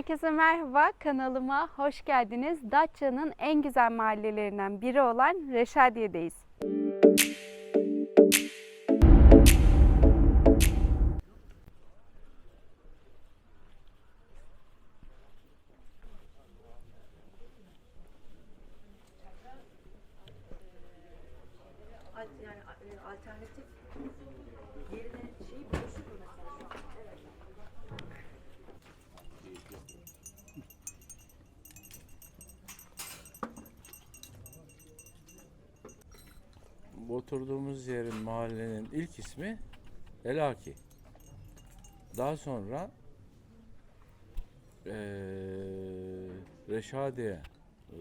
Herkese merhaba, kanalıma hoş geldiniz. Datça'nın en güzel mahallelerinden biri olan Reşadiye'deyiz. Al- yerin mahallenin ilk ismi Elaki. Daha sonra eee Reşadiye. Eee,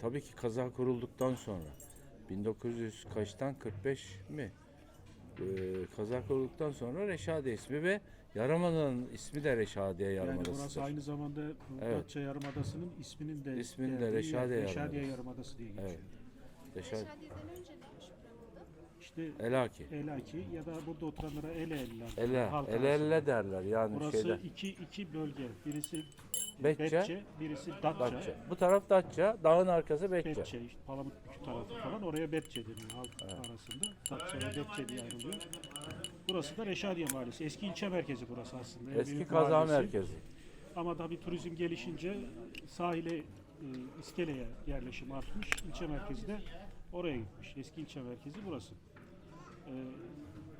tabii ki kaza kurulduktan sonra 1900 kaçtan 45 mi? Eee kaza kurulduktan sonra Reşadiye ismi ve Yarımada'nın ismi de Reşadiye Yani Yarımadası'dır. orası aynı zamanda bu Evet. Datça Yarımadası'nın isminin de İsminin de Reşadiye Reşadiye Yarımadası. Yarımadası diye geçiyor. Evet. Reşadiye. Reşadiye'den önce? İşte Elaki. Elaki ya da burada oturanlara Ele Eller. Ele, halk ele arasında. derler yani Burası şeyde. iki, iki bölge. Birisi Betçe, Betçe, birisi Datça. Datça. Bu taraf Datça, dağın arkası Betçe. Betçe, işte Palamutbükü tarafı falan oraya Betçe deniyor halk arasında. Datça ve Betçe diye ayrılıyor. Burası da Reşadiye Mahallesi. Eski ilçe merkezi burası aslında. En Eski büyük kaza mahallesi. merkezi. Ama tabii turizm gelişince sahile, e, iskeleye yerleşim artmış. İlçe merkezi de oraya gitmiş. Eski ilçe merkezi burası. E,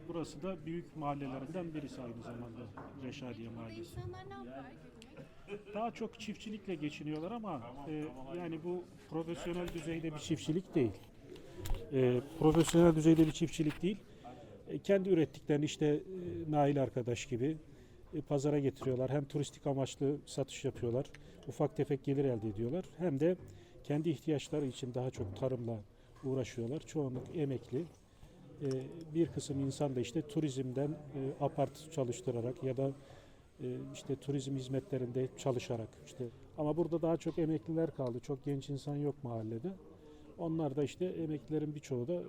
burası da büyük mahallelerinden birisi aynı zamanda Reşadiye Mahallesi. insanlar ne yapar? Daha çok çiftçilikle geçiniyorlar ama e, yani bu profesyonel düzeyde bir çiftçilik değil. E, profesyonel düzeyde bir çiftçilik değil. E, kendi ürettiklerini işte e, Nail arkadaş gibi e, pazara getiriyorlar. Hem turistik amaçlı satış yapıyorlar. Ufak tefek gelir elde ediyorlar. Hem de kendi ihtiyaçları için daha çok tarımla uğraşıyorlar. Çoğunluk emekli. E, bir kısım insan da işte turizmden e, apart çalıştırarak ya da e, işte turizm hizmetlerinde çalışarak işte ama burada daha çok emekliler kaldı. Çok genç insan yok mahallede. Onlar da işte emeklilerin birçoğu da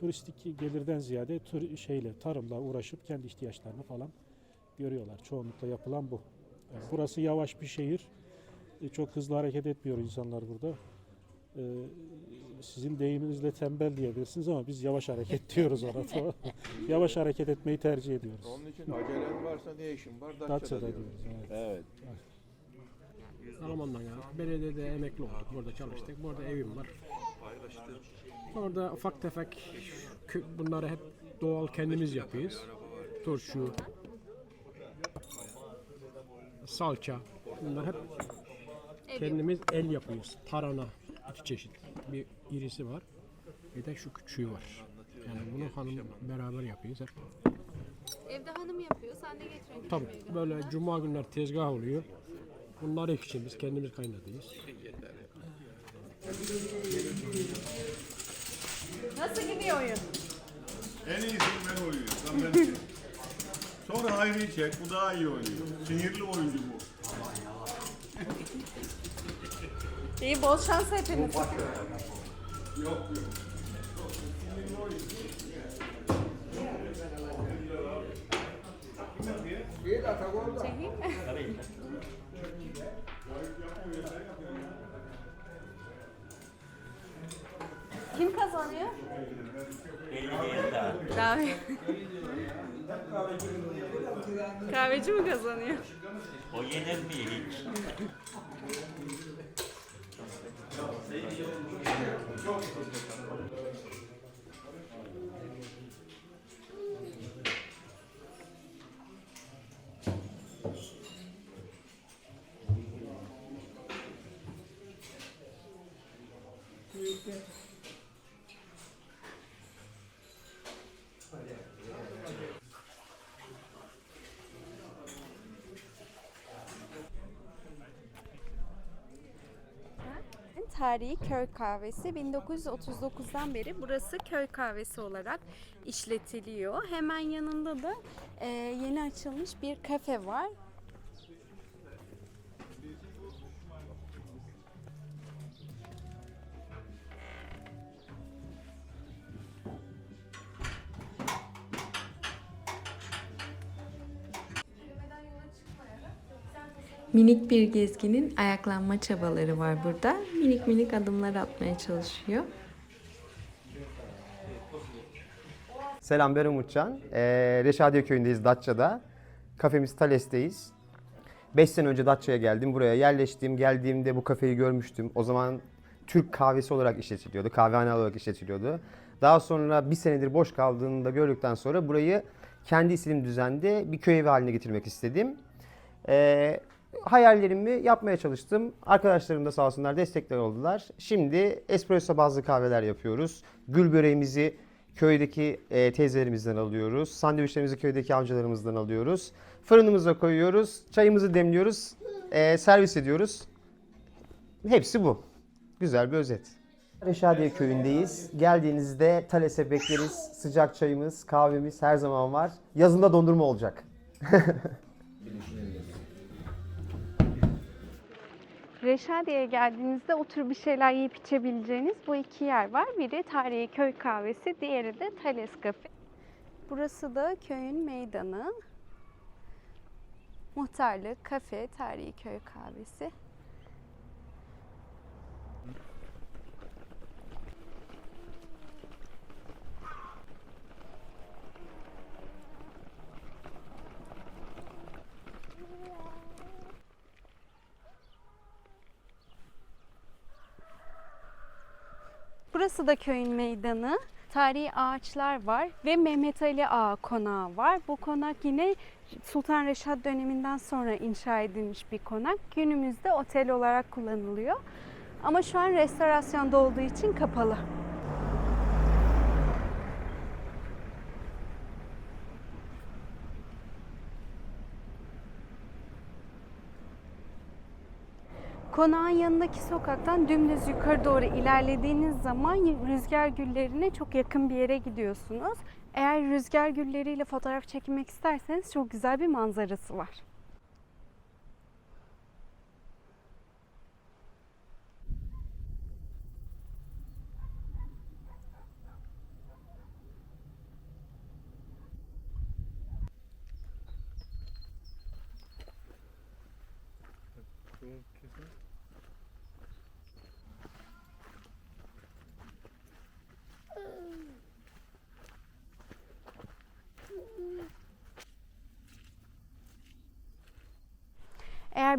turistik gelirden ziyade tur- şeyle tarımla uğraşıp kendi ihtiyaçlarını falan görüyorlar. Çoğunlukla yapılan bu. Burası yavaş bir şehir. Çok hızlı hareket etmiyor insanlar burada. E, sizin deyiminizle tembel diyebilirsiniz ama biz yavaş hareket diyoruz ona. tamam yavaş hareket etmeyi tercih ediyoruz. Onun için acelen varsa ne işin var? Datça'da, Datça'da diyoruz. diyoruz. Evet. Evet. Alman'dan geldik. Belediyede emekli olduk. Burada çalıştık. Burada evim var. Orada ufak tefek bunları hep doğal kendimiz yapıyoruz. Turşu, salça. Bunlar hep kendimiz el yapıyoruz. Tarhana iki çeşit. Bir irisi var. Bir de şu küçüğü var. Yani bunu hanım beraber yapıyoruz hep. Evde hanım yapıyor, sen de getiriyorsun Tabii böyle cuma günler tezgah oluyor. Bunlar ek için biz kendimiz kaynatıyoruz. Nasıl gidiyor oyun? En iyisini ben oynuyorum. Ben Sonra Hayri'yi çek. Bu daha iyi oynuyor. Sinirli oyuncu bu. İyi, bol şans hepiniz. Çekeyim mi? Kim kazanıyor? Kahve. Kahveci mi kazanıyor? O yenilmiyor hiç. Це Tarihi köy kahvesi 1939'dan beri burası köy kahvesi olarak işletiliyor. Hemen yanında da e, yeni açılmış bir kafe var. Minik bir gezginin ayaklanma çabaları var burada. Minik minik adımlar atmaya çalışıyor. Selam ben Umutcan. Ee, Reşadiye köyündeyiz Datça'da. Kafemiz Thales'teyiz. 5 sene önce Datça'ya geldim. Buraya yerleştim. Geldiğimde bu kafeyi görmüştüm. O zaman Türk kahvesi olarak işletiliyordu. Kahvehane olarak işletiliyordu. Daha sonra bir senedir boş kaldığını da gördükten sonra burayı kendi istediğim düzende bir köy evi haline getirmek istedim. Ee, hayallerimi yapmaya çalıştım. Arkadaşlarım da sağ olsunlar destekler oldular. Şimdi espresso bazlı kahveler yapıyoruz. Gül böreğimizi köydeki e, teyzelerimizden alıyoruz. Sandviçlerimizi köydeki amcalarımızdan alıyoruz. Fırınımıza koyuyoruz. Çayımızı demliyoruz. e, servis ediyoruz. Hepsi bu. Güzel bir özet. Reşadiye köyündeyiz. Geldiğinizde Thales'e bekleriz. Sıcak çayımız, kahvemiz her zaman var. Yazında dondurma olacak. Reşadiye'ye geldiğinizde oturup bir şeyler yiyip içebileceğiniz bu iki yer var. Biri tarihi köy kahvesi, diğeri de Thales Cafe. Burası da köyün meydanı. Muhtarlık, kafe, tarihi köy kahvesi. Burası da köyün meydanı. Tarihi ağaçlar var ve Mehmet Ali Ağa konağı var. Bu konak yine Sultan Reşat döneminden sonra inşa edilmiş bir konak. Günümüzde otel olarak kullanılıyor. Ama şu an restorasyonda olduğu için kapalı. Konağın yanındaki sokaktan dümdüz yukarı doğru ilerlediğiniz zaman rüzgar güllerine çok yakın bir yere gidiyorsunuz. Eğer rüzgar gülleriyle fotoğraf çekmek isterseniz çok güzel bir manzarası var.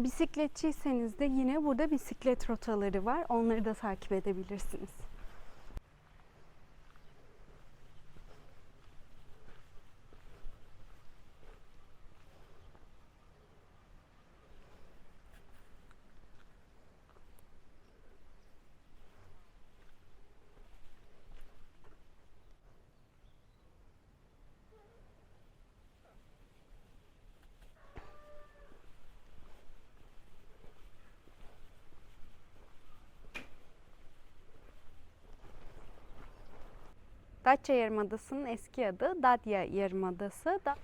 Bisikletçiyseniz de yine burada bisiklet rotaları var. Onları da takip edebilirsiniz. Datça Yarımadası'nın eski adı Dadya Yarımadası. Da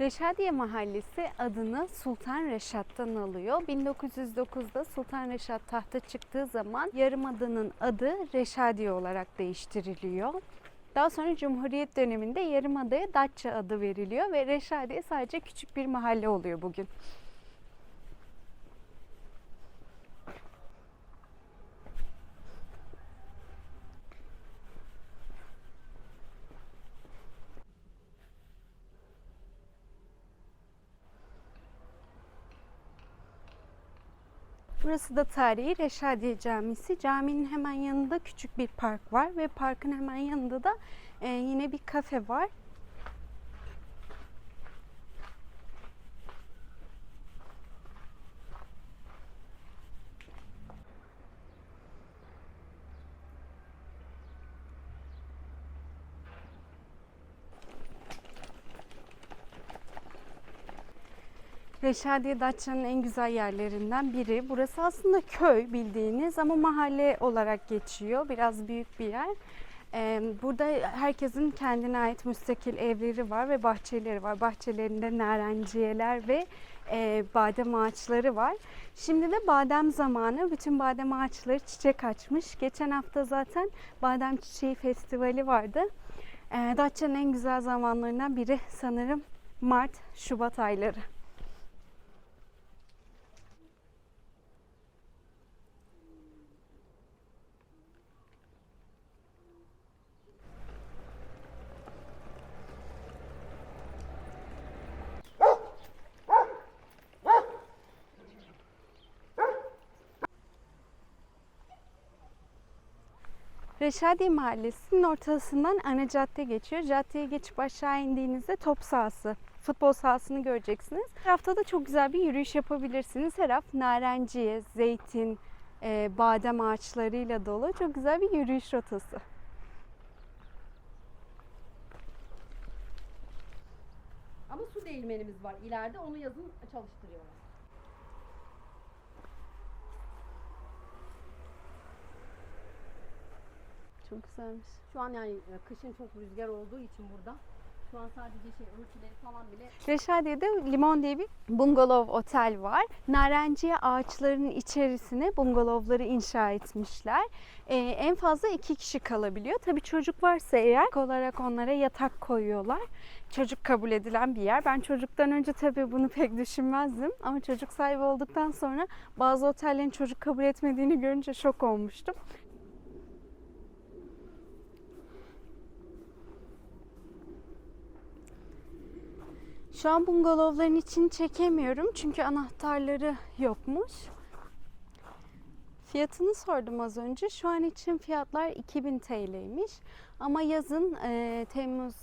Reşadiye Mahallesi adını Sultan Reşat'tan alıyor. 1909'da Sultan Reşat tahta çıktığı zaman Yarımada'nın adı Reşadiye olarak değiştiriliyor. Daha sonra Cumhuriyet döneminde Yarımada'ya Datça adı veriliyor ve Reşadiye sadece küçük bir mahalle oluyor bugün. Burası da tarihi Reşadiye Camisi. Caminin hemen yanında küçük bir park var ve parkın hemen yanında da e, yine bir kafe var. Reşadiye Datça'nın en güzel yerlerinden biri. Burası aslında köy bildiğiniz ama mahalle olarak geçiyor. Biraz büyük bir yer. Burada herkesin kendine ait müstakil evleri var ve bahçeleri var. Bahçelerinde narenciyeler ve badem ağaçları var. Şimdi de badem zamanı. Bütün badem ağaçları çiçek açmış. Geçen hafta zaten badem çiçeği festivali vardı. Datça'nın en güzel zamanlarından biri sanırım Mart, Şubat ayları. Reşadiye Mahallesi'nin ortasından ana cadde geçiyor. Caddeye geçip aşağı indiğinizde top sahası, futbol sahasını göreceksiniz. Her hafta da çok güzel bir yürüyüş yapabilirsiniz. Her hafta narenciye, zeytin, e, badem ağaçlarıyla dolu çok güzel bir yürüyüş rotası. Ama su değirmenimiz var ileride onu yazın çalıştırıyorlar. Çok güzelmiş. Şu an yani e, kışın çok rüzgar olduğu için burada şu an sadece şey örtüleri falan bile Reşadiye'de Limon diye bir bungalov otel var. Narenciye ağaçlarının içerisine bungalovları inşa etmişler. Ee, en fazla iki kişi kalabiliyor. Tabii çocuk varsa eğer olarak onlara yatak koyuyorlar. Çocuk kabul edilen bir yer. Ben çocuktan önce tabii bunu pek düşünmezdim. Ama çocuk sahibi olduktan sonra bazı otellerin çocuk kabul etmediğini görünce şok olmuştum. Şu an bungalovların içini çekemiyorum çünkü anahtarları yokmuş. Fiyatını sordum az önce. Şu an için fiyatlar 2000 TL'ymiş. Ama yazın e, Temmuz,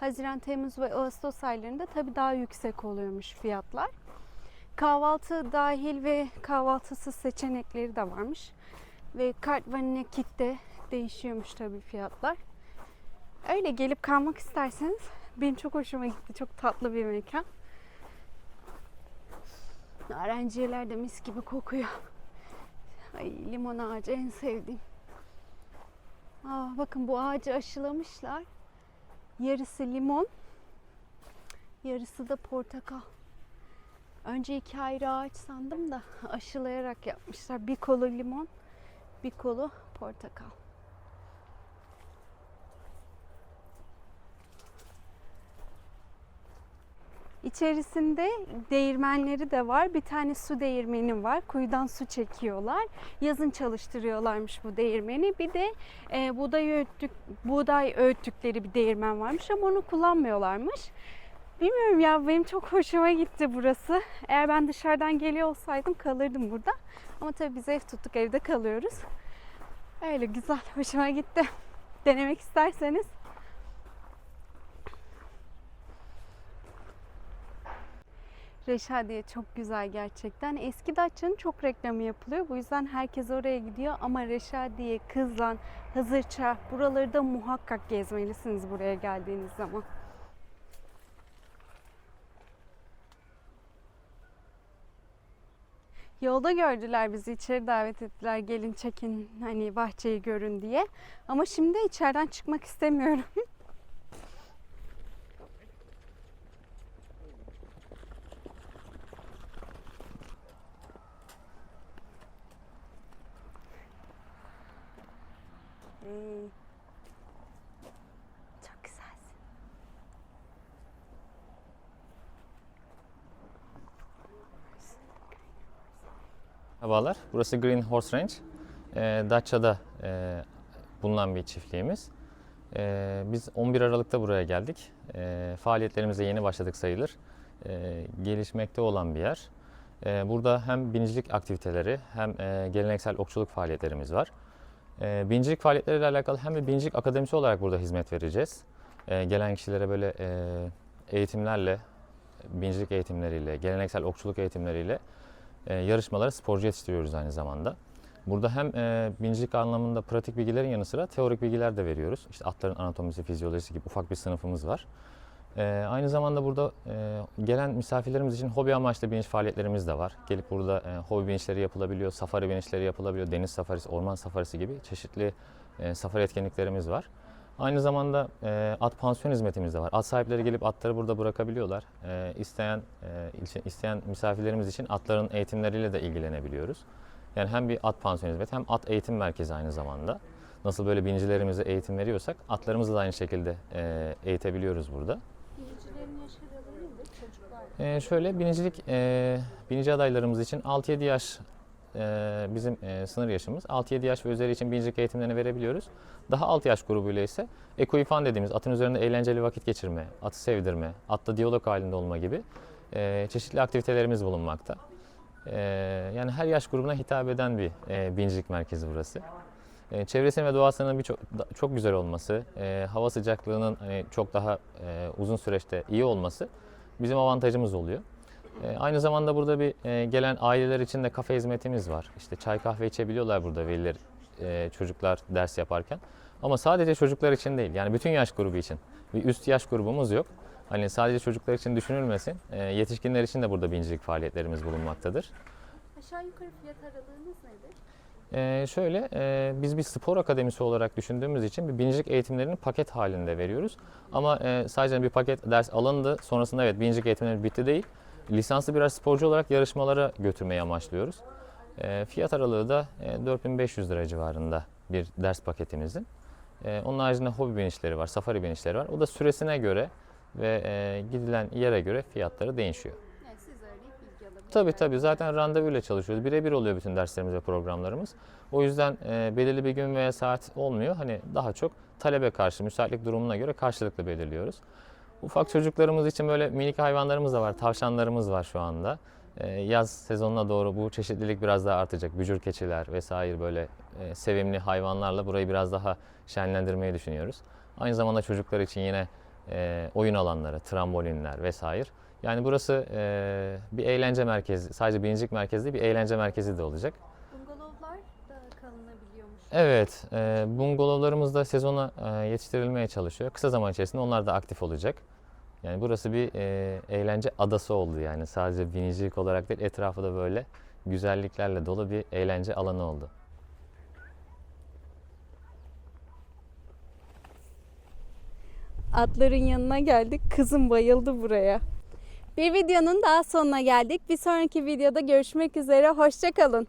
Haziran, Temmuz ve Ağustos aylarında tabii daha yüksek oluyormuş fiyatlar. Kahvaltı dahil ve kahvaltısız seçenekleri de varmış. Ve kart ve nakitte değişiyormuş tabii fiyatlar. Öyle gelip kalmak isterseniz benim çok hoşuma gitti. Çok tatlı bir mekan. Narenciyeler de mis gibi kokuyor. Ay limon ağacı en sevdiğim. Aa, bakın bu ağacı aşılamışlar. Yarısı limon, yarısı da portakal. Önce iki ayrı ağaç sandım da aşılayarak yapmışlar. Bir kolu limon, bir kolu portakal. İçerisinde değirmenleri de var. Bir tane su değirmeni var. Kuyudan su çekiyorlar. Yazın çalıştırıyorlarmış bu değirmeni. Bir de e, buğday öğüttük, buğday öğüttükleri bir değirmen varmış ama onu kullanmıyorlarmış. Bilmiyorum ya benim çok hoşuma gitti burası. Eğer ben dışarıdan geliyor olsaydım kalırdım burada. Ama tabii biz ev tuttuk evde kalıyoruz. Öyle güzel hoşuma gitti. Denemek isterseniz Reşadiye çok güzel gerçekten. Eski Datça'nın çok reklamı yapılıyor. Bu yüzden herkes oraya gidiyor. Ama Reşadiye, Kızlan, Hızırça buraları da muhakkak gezmelisiniz buraya geldiğiniz zaman. Yolda gördüler bizi içeri davet ettiler gelin çekin hani bahçeyi görün diye. Ama şimdi içeriden çıkmak istemiyorum. Hey. Çok güzelsin. Merhabalar, burası Green Horse Ranch. Ee, Datça'da e, bulunan bir çiftliğimiz. Ee, biz 11 Aralık'ta buraya geldik. Ee, faaliyetlerimize yeni başladık sayılır. Ee, gelişmekte olan bir yer. Burada hem binicilik aktiviteleri hem e, geleneksel okçuluk faaliyetlerimiz var. Binicilik faaliyetleriyle alakalı hem de binicilik akademisi olarak burada hizmet vereceğiz. Ee, gelen kişilere böyle e, eğitimlerle, binicilik eğitimleriyle, geleneksel okçuluk eğitimleriyle e, yarışmalara sporcu yetiştiriyoruz aynı zamanda. Burada hem e, anlamında pratik bilgilerin yanı sıra teorik bilgiler de veriyoruz. İşte atların anatomisi, fizyolojisi gibi ufak bir sınıfımız var. E, aynı zamanda burada e, gelen misafirlerimiz için hobi amaçlı biniş faaliyetlerimiz de var. Gelip burada e, hobi binişleri yapılabiliyor, safari binişleri yapılabiliyor, deniz safarisi, orman safarisi gibi çeşitli e, safari etkinliklerimiz var. Aynı zamanda e, at pansiyon hizmetimiz de var. At sahipleri gelip atları burada bırakabiliyorlar. E, isteyen e, ilçe- isteyen misafirlerimiz için atların eğitimleriyle de ilgilenebiliyoruz. Yani hem bir at pansiyon hizmeti hem at eğitim merkezi aynı zamanda. Nasıl böyle binicilerimize eğitim veriyorsak atlarımızı da aynı şekilde e, eğitebiliyoruz burada. Binicilerin yaş aralığı nedir? Çocuklar. E, şöyle binicilik, e, binici adaylarımız için 6-7 yaş e, bizim e, sınır yaşımız. 6-7 yaş ve üzeri için binicilik eğitimlerini verebiliyoruz. Daha alt yaş grubuyla ise ekoifan dediğimiz atın üzerinde eğlenceli vakit geçirme, atı sevdirme, atla diyalog halinde olma gibi e, çeşitli aktivitelerimiz bulunmakta. E, yani her yaş grubuna hitap eden bir e, binicilik merkezi burası. E, çevresinin ve doğasının birçok da- çok güzel olması, e, hava sıcaklığının hani çok daha e, uzun süreçte iyi olması bizim avantajımız oluyor. E, aynı zamanda burada bir e, gelen aileler için de kafe hizmetimiz var. İşte çay kahve içebiliyorlar burada veliler, e, çocuklar ders yaparken. Ama sadece çocuklar için değil, yani bütün yaş grubu için. Bir üst yaş grubumuz yok. Hani sadece çocuklar için düşünülmesin. E, yetişkinler için de burada bincilik faaliyetlerimiz bulunmaktadır. Aşağı yukarı fiyat aralığınız nedir? Ee, şöyle, e, biz bir spor akademisi olarak düşündüğümüz için bir binicilik eğitimlerini paket halinde veriyoruz. Ama e, sadece bir paket ders alındı, sonrasında evet binicilik eğitimleri bitti değil. Lisanslı birer sporcu olarak yarışmalara götürmeyi amaçlıyoruz. E, fiyat aralığı da e, 4500 lira civarında bir ders paketimizin. E, onun haricinde hobi binişleri var, safari binişleri var. O da süresine göre ve e, gidilen yere göre fiyatları değişiyor. Tabii tabii zaten randevuyla çalışıyoruz. Birebir oluyor bütün derslerimiz ve programlarımız. O yüzden e, belirli bir gün veya saat olmuyor. Hani daha çok talebe karşı, müsaitlik durumuna göre karşılıklı belirliyoruz. Ufak çocuklarımız için böyle minik hayvanlarımız da var. Tavşanlarımız var şu anda. E, yaz sezonuna doğru bu çeşitlilik biraz daha artacak. Bücür keçiler vesaire böyle e, sevimli hayvanlarla burayı biraz daha şenlendirmeyi düşünüyoruz. Aynı zamanda çocuklar için yine e, oyun alanları, trambolinler vesaire. Yani burası e, bir eğlence merkezi, sadece binicilik merkezi değil bir eğlence merkezi de olacak. Bungalovlar da kalınabiliyormuş. Evet, e, bungalovlarımız da sezona e, yetiştirilmeye çalışıyor. Kısa zaman içerisinde onlar da aktif olacak. Yani burası bir e, eğlence adası oldu yani. Sadece binicilik olarak değil, etrafı da böyle güzelliklerle dolu bir eğlence alanı oldu. Atların yanına geldik. Kızım bayıldı buraya. Bir videonun daha sonuna geldik. Bir sonraki videoda görüşmek üzere. Hoşçakalın.